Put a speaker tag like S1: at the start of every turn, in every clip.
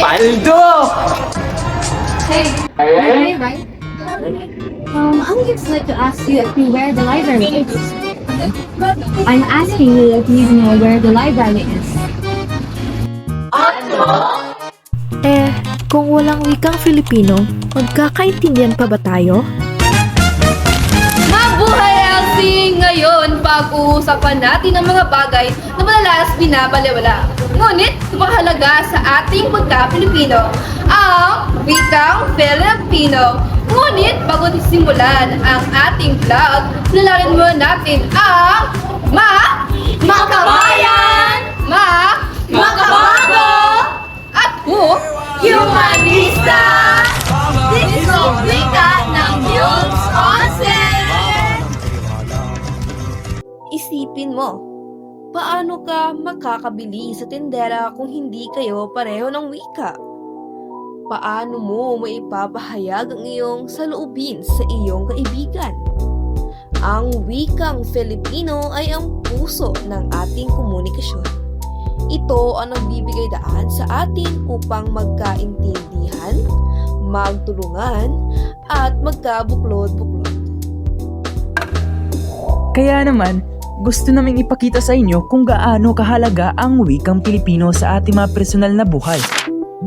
S1: Paldo!
S2: Hey, hey, right? Um, I'm just like to ask you if you where the library is. I'm asking you if you know where the library is.
S3: Eh, kung walang wikang Filipino, magkakaintindihan pa ba tayo?
S4: Ngayon, pag-uusapan natin ang mga bagay na madalas binabaliwala. Ngunit mahalaga sa ating pagka-Pilipino, ang wikang Filipino. Ngunit bago simulan ang ating vlog, lalawin muna natin ang ma makabayan, ma makabago, at hu humanista. Dito wika ng News Onsen! Isipin mo, paano ka makakabili sa tindera kung hindi kayo pareho ng wika? Paano mo maipapahayag ang iyong saloobin sa iyong kaibigan? Ang wikang Filipino ay ang puso ng ating komunikasyon. Ito ang nagbibigay daan sa atin upang magkaintindihan, magtulungan, at magkabuklod-buklod.
S1: Kaya naman, gusto naming ipakita sa inyo kung gaano kahalaga ang wikang Pilipino sa ating mga personal na buhay.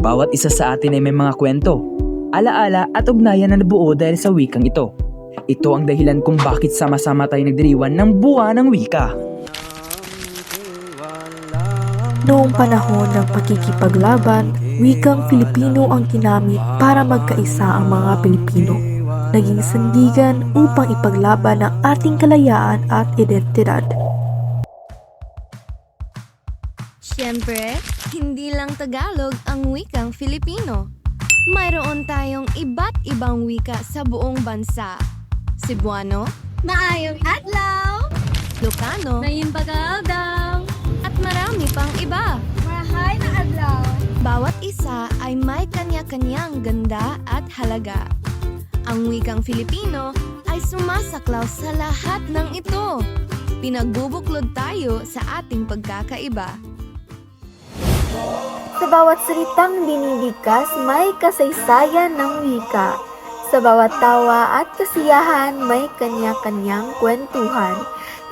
S1: Bawat isa sa atin ay may mga kwento, alaala at ugnayan na nabuo dahil sa wikang ito. Ito ang dahilan kung bakit sama-sama tayo nagdiriwan ng buwan ng wika.
S3: Noong panahon ng pakikipaglaban, wikang Filipino ang ginamit para magkaisa ang mga Pilipino. Naging sandigan upang ipaglaban ang ating kalayaan at identidad.
S5: Siyempre, hindi lang Tagalog ang wikang Filipino. Mayroon tayong iba't ibang wika sa buong bansa. Cebuano,
S2: Maayong adlaw!
S5: Ilocano,
S2: Naimbagadaw!
S5: at marami pang iba.
S2: Marahay na adlaw!
S5: Bawat isa ay may kanya-kanyang ganda at halaga. Ang wikang Filipino ay sumasaklaw sa lahat ng ito. Pinagbubuklod tayo sa ating pagkakaiba.
S6: Sa bawat salitang binibigkas, may kasaysayan ng wika. Sa bawat tawa at kasiyahan, may kanya-kanyang kwentuhan.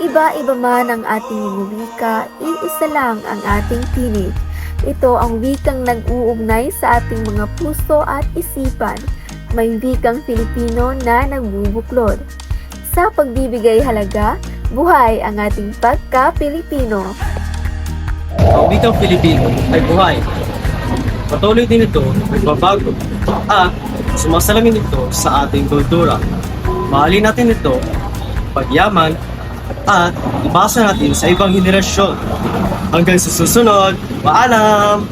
S6: Iba-iba man ang ating wika, iisa lang ang ating tinig. Ito ang wikang nag-uugnay sa ating mga puso at isipan. May wikang Filipino na nagbubuklod. Sa pagbibigay halaga, buhay ang ating pagka-Pilipino.
S7: Ang wikang Filipino ay buhay. Patuloy din ito nagbabago at sumasalamin ito sa ating kultura. Mahalin natin ito, pagyaman, at ibasa natin sa ibang henerasyon. Hanggang sa susunod, paalam!